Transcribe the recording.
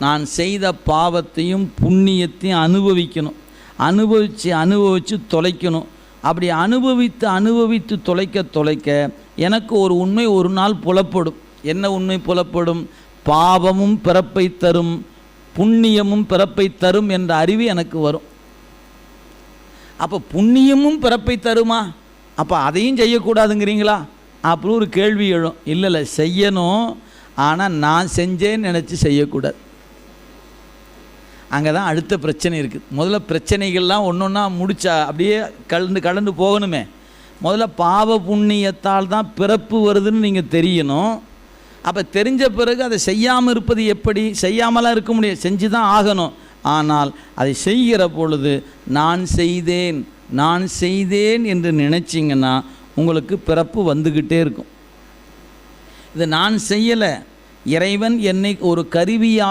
நான் செய்த பாவத்தையும் புண்ணியத்தையும் அனுபவிக்கணும். அனுபவித்து அனுபவித்து தொலைக்கணும். அப்படி அனுபவித்து அனுபவித்து தொலைக்க தொலைக்க எனக்கு ஒரு உண்மை ஒரு நாள் புலப்படும். என்ன உண்மை புலப்படும்? பாவமும் பிறப்பை தரும் புண்ணியமும் பிறப்பை தரும் என்ற அறிவு எனக்கு வரும். அப்போ புண்ணியமும் பிறப்பை தருமா? அப்போ அதையும் செய்யக்கூடாதுங்கிறீங்களா? அப்படி ஒரு கேள்வி எழும். இல்லை இல்லை செய்யணும். ஆனால் நான் செஞ்சேன்னு நினச்சி செய்யக்கூடாது. அங்கே தான் அடுத்த பிரச்சனை இருக்குது முதல்ல பிரச்சனைகள்லாம் ஒன்று ஒன்றா முடிச்சா அப்படியே கலந்து கலந்து போகணுமே. முதல்ல பாவ புண்ணியத்தால் தான் பிறப்பு வருதுன்னு நீங்கள் தெரியணும். அப்போ தெரிஞ்ச பிறகு அதை செய்யாமல் இருப்பது எப்படி? செய்யாமலாம் இருக்க முடியாது. செஞ்சு தான் ஆகணும். ஆனால் அதை செய்கிற பொழுது நான் செய்தேன் நான் செய்தேன் என்று நினச்சிங்கன்னா உங்களுக்கு பிறப்பு வந்துக்கிட்டே இருக்கும். இது நான் செய்யலை. இறைவன் என்னை ஒரு கருவியாக